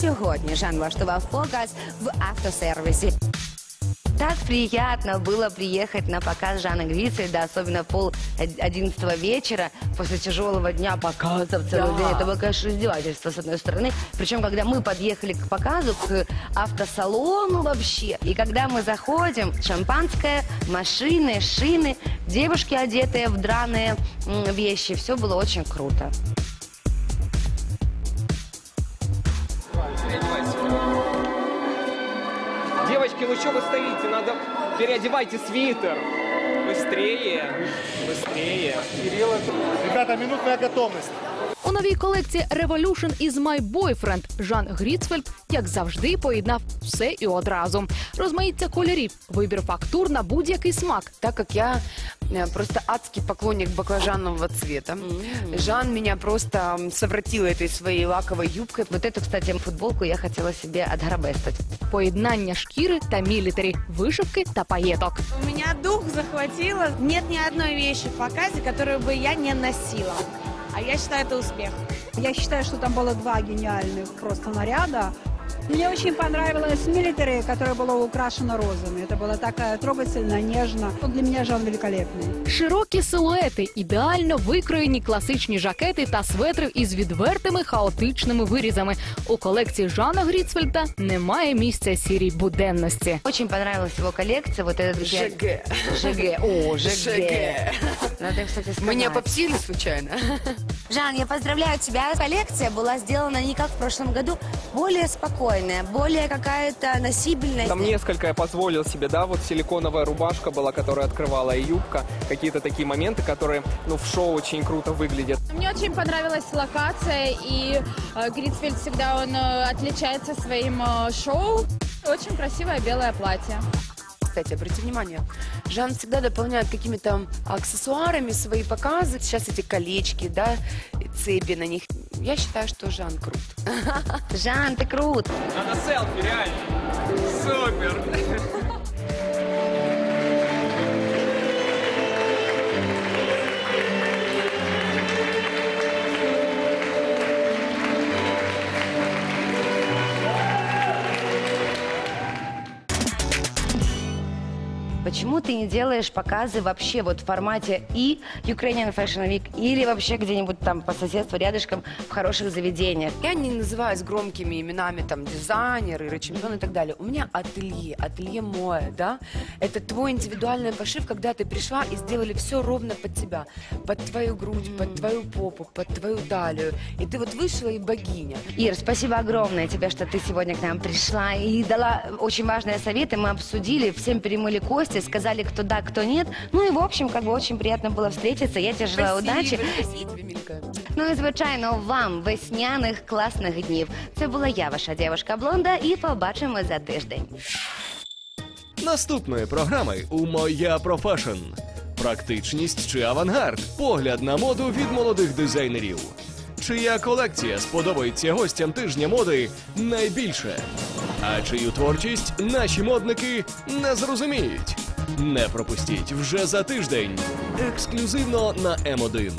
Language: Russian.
сьогодні Жан влаштував показ в автосервісі. Так приятно было приехать на показ Жана Грицельда, особенно в пол одиннадцатого вечера, после тяжелого дня показов целый Да. день. Это было, конечно, издевательство, с одной стороны. Причем, когда мы подъехали к показу, к автосалону вообще, и когда мы заходим, шампанское, машины, шины, девушки, одетые в драные м, вещи, все было очень круто. Девочки, ну что вы стоите? Надо переодевайте свитер. Быстрее, быстрее. Ребята, минутная готовность. У новій колекції Revolution is my boyfriend Жан Гріцфельд, як завжди, поєднав все і одразу. Розмаїття кольорів, вибір фактур на будь-який смак. так как я э, просто адский поклонник баклажанового цвета. Жан меня просто м, совратил этой своей лаковой юбкой. Вот эту, кстати, футболку я хотела себе отграбестать. Поєднання шкіри та мілітарі, вишивки та паєток. У меня дух захватило. Нет ни одной вещи в показе, которую бы я не носила. А я считаю, это успех. Я считаю, что там было два гениальных просто наряда. Мне очень понравилось милитари, которое было украшено розами. Это было так э, трогательно, нежно. Ну, Для меня Жан великолепный. Широкі силуети, ідеально викроєні класичні жакети та светри із відвертими хаотичними вирізами. У колекції Жана Гріцфельда немає місця сірій буденності. Очень понравилась его коллекция. Вот этот ЖГ. ЖГ. О, ЖГ. ЖГ. Надо, кстати, сказать. Меня попсили случайно? Жан, я поздравляю тебя. Коллекция была сделана не как в прошлом году, более спокойная, более какая-то носибельная. Там несколько я позволил себе, да, вот силиконовая рубашка была, которая открывала и юбка. Какие-то такие моменты, которые, ну, в шоу очень круто выглядят. Мне очень понравилась локация, и э, Гритсфельд всегда он э, отличается своим э, шоу. Очень красивое белое платье. Кстати, обратите внимание, Жан всегда дополняет какими-то аксессуарами свои показы. Сейчас эти колечки, да, и цепи на них. Я считаю, что Жан крут. Жан, ты крут. Надо селфи, реально. Супер. Почему ты не делаешь показы вообще вот в формате и Ukrainian Fashion Week или вообще где-нибудь там по соседству рядышком в хороших заведениях? Я не называюсь громкими именами, там, дизайнер, Чемпион и так далее. У меня ателье, ателье мое, да. Это твой индивидуальный пошив, когда ты пришла и сделали все ровно под тебя. Под твою грудь, под твою попу, под твою талию. И ты вот вышла и богиня. Ир, спасибо огромное тебе, что ты сегодня к нам пришла и дала очень важные советы. Мы обсудили, всем перемыли кости, сказали, кто да, кто нет. Ну и, в общем, как бы очень приятно было встретиться. Я тебе желаю удачі. Спасибо, Ну і звичайно, вам весняних класних днів. Це була я, ваша дівчинка Блонда, і побачимо за тиждень. Наступної програми у Моя Профешн. Практичність чи авангард. Погляд на моду від молодих дизайнерів. Чия колекція сподобається гостям тижня моди найбільше? А чию творчість наші модники не зрозуміють? Не пропустіть вже за тиждень. Ексклюзивно на М1.